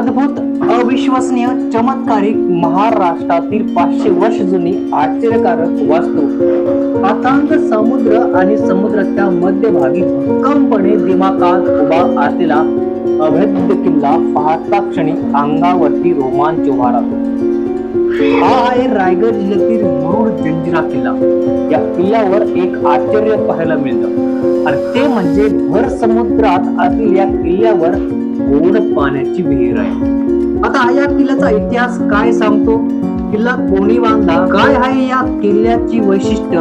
अद्भुत अविश्वसनीय चमत्कारिक महाराष्ट्रातील पाचशे वर्ष जुनी आश्चर्यकारक वास्तू. अथांग समुद्र आणि समुद्राच्या मध्यभागी भक्कमपणे दिमाकात उभा असलेला अभेद्य किल्ला पाहता क्षणी अंगावरती रोमांच उभा राहतो हा आहे रायगड जिल्ह्यातील मुरुड जंजिरा किल्ला. या किल्ल्यावर एक आश्चर्य पाहायला मिळतं. आणि ते म्हणजे भर समुद्रात असलेल्या किल्ल्यावर गोड पाण्याची विहीर आहे. आता या किल्ल्याचा इतिहास काय सांगतो? किल्ला कोणी बांधला? काय आहे या किल्ल्याची वैशिष्ट्य?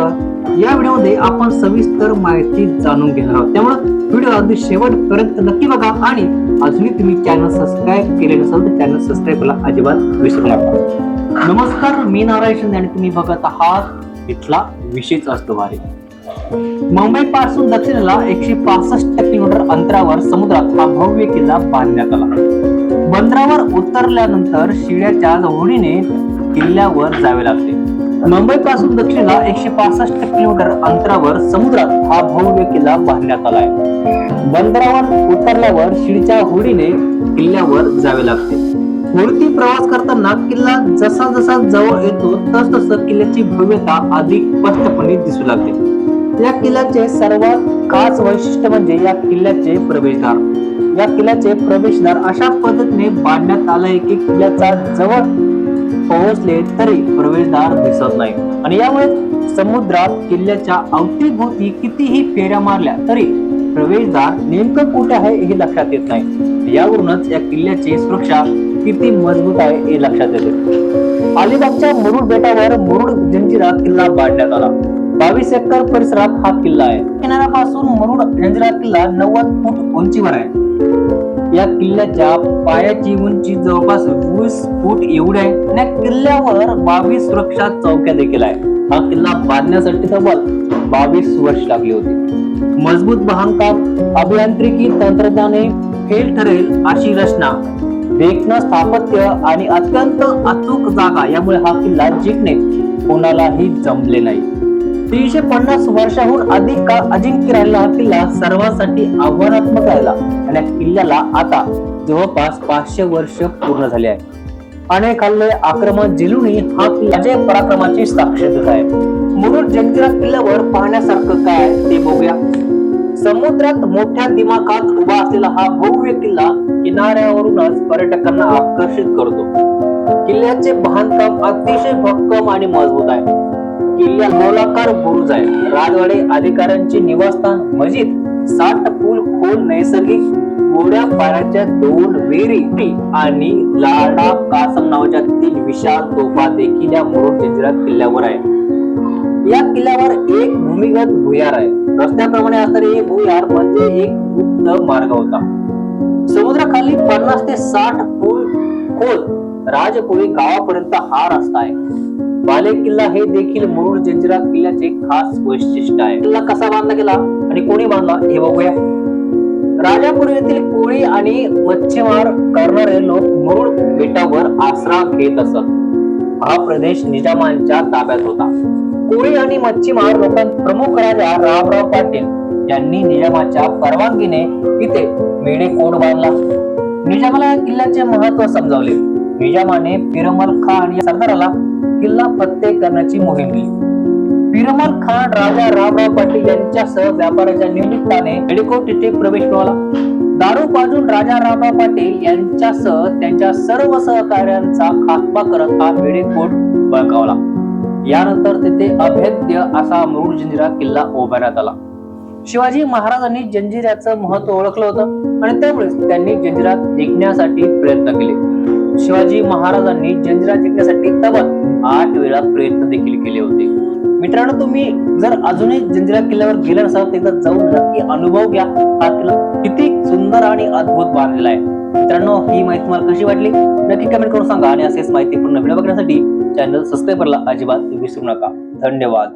या व्हिडिओमध्ये आपण सविस्तर माहिती जाणून घेणार आहोत. त्यामुळे व्हिडिओ अगदी शेवटपर्यंत नक्की बघा आणि अजूनही तुम्ही चॅनल सबस्क्राईब केले नसाल तर चॅनल सबस्क्राईब अजिबात विसरू नका. नमस्कार मी नारायण शिंदे आणि तुम्ही बघत आहात इथला विशेष असतो भारी मुंबई पासून दक्षिणेला एकशे पासष्ट किलोमीटर अंतरावर समुद्रात हा भव्य किल्ला बांधण्यात आला. बंदरावर उतरल्यानंतर शिड्याच्या होडीने किल्ल्यावर जावे लागते मुंबई पासून दक्षिणेला एकशे पासष्ट किलोमीटर अंतरावर समुद्रात हा भव्य किल्ला बांधण्यात आला आहे. बंदरावर उतरल्यावर शिडीच्या होडीने किल्ल्यावर जावे लागते. होडीती प्रवास करताना किल्ला जसा जसा जवळ येतो तस तसं किल्ल्याची भव्यता अधिक स्पष्टपणे दिसू लागते. या किल्ल्याचे सर्वात खास वैशिष्ट्य म्हणजे या किल्ल्याचे प्रवेशद्वार. या किल्ल्याचे प्रवेशद्वार अशा पद्धतीने बांधण्यात आलंय की किल्ल्याचा जवळ पोहोचले तरी प्रवेशद्वार दिसत नाही. आणि यामुळे समुद्रात किल्ल्याच्या अवतीभोवती कितीही फेऱ्या मारल्या तरी प्रवेशद्वार नेमकं कुठे आहे हे लक्षात येत नाही. यावरूनच या किल्ल्याची सुरक्षा किती मजबूत आहे हे लक्षात येते. अलिबागच्या मुरुड बेटावर मुरुड जंजिरा किल्ला बांधण्यात आला. बावीस एकर परिसरात हा किल्ला आहे. किनाऱ्यापासून मरुड रंजला किल्ला नव्वद फूट उंचीवर आहे. या किल्ल्याच्या पायाची उंची जवळपास वीस फूट एवढी आहे आणि या किल्ल्यावर बावीस सुरक्षा चौक्या देखील आहे हा किल्ला बांधण्यासाठी तब्बल बावीस वर्ष लागली होती. मजबूत बांधकाम अभियांत्रिकी तंत्रज्ञाने फेल ठरेल अशी रचना देखणं स्थापत्य आणि अत्यंत अचूक जागा यामुळे हा किल्ला जिंकणे कोणालाही जमले नाही. तीनशे पन्नास वर्षाहून अधिक काळ अजिंक्य राहिला हा किल्ला सर्वांसाठी आव्हानात्मक राहिला. आणि या किल्ल्याला आता जवळपास पाचशे वर्ष पूर्ण झाले आहे. अनेक हल्ले आक्रमण जिलुनी हा किल्ला अजय पराक्रमाची साक्ष देत आहे. मुरुड जंजिरा किल्ल्यावर पाहण्यासारखं काय ते बघूया. समुद्रात मोठ्या दिमाखात उभा असलेला हा भव्य किल्ला किनाऱ्यावरूनच पर्यटकांना आकर्षित करतो. किल्ल्याचे बांधकाम अतिशय भक्कम आणि मजबूत आहे. किल्ला गोलाकार बुरुज आहे. राजवाडे अधिकाऱ्यांचे निवासस्थान मस्जिद साठ पूल खोल नैसर्गिक गोड्या पाण्याच्या दोन विहिरी आणि लाडा कासम नावाच्या तीन विशाल तोफा देखील या मुरुड जंजिरात किल्ल्यावर आहे. या किल्ल्यावर एक भूमिगत भुयार आहे. रस्त्याप्रमाणे असणारे हे भुयार म्हणजे एक गुप्त मार्ग होता. समुद्राखाली पन्नास ते साठ पूल खोल राजपुरी गावापर्यंत हा रस्ता आहे. बाले किल्ला हे देखील मुरुड जंजिरा किल्ल्याचे खास वैशिष्ट्य आहे. किल्ला कसा बांधला गेला आणि कोणी बांधला हे बघूया. राजापूर येथील कोळी आणि मच्छीमार करणारे लोक मुरुड बेटावर आसरा घेत असत. हा प्रदेश निजामांच्या ताब्यात होता. कोळी आणि मच्छीमार लोकांत प्रमुख राजा रामराव पाटील यांनी निजामाच्या परवानगीने इथे मेढेकोट बांधला? निजामाला या किल्ल्याचे महत्त्व समजावले. निजामाने पिरमल खान या सरदाराला किल्ला फत्ते करण्याची मोहीम दिली पिरमल खान राजा रामराव पाटील यांच्यासह व्यापाराच्या निमित्ताने मेढेकोट येथे प्रवेश मिळवला. दारू पाजून राजा रामराव पाटील यांच्यासह त्यांच्या सर्व सहकार्यांचा खात्मा करत हा मेढेकोट बळकावला. यानंतर तिथे अभेद्य असा मुरुड जंजिरा किल्ला उभारण्यात आला. शिवाजी महाराजांनी जंजिऱ्याचं महत्त्व ओळखलं होतं आणि त्यामुळेच त्यांनी जंजिरा जिंकण्यासाठी प्रयत्न केले. शिवाजी महाराजांनी जंजिरा जिंकण्यासाठी तबत आठ वेळा प्रयत्न देखील केले होते. मित्रांनो तुम्ही जर अजूनही जंजिरा किल्ल्यावर गेला नसाल तर एकदा जाऊन नक्की अनुभव घ्या. हा किल्ला किती सुंदर आणि अद्भुत बांधलेला आहे. मित्रांनो ही माहिती तुम्हाला कशी वाटली? नक्की कमेंट करून सांगा. आणि असेच माहितीपूर्ण व्हिडिओ बघण्यासाठी चॅनल सबस्क्राईब करायला अजिबात विसरू नका. धन्यवाद.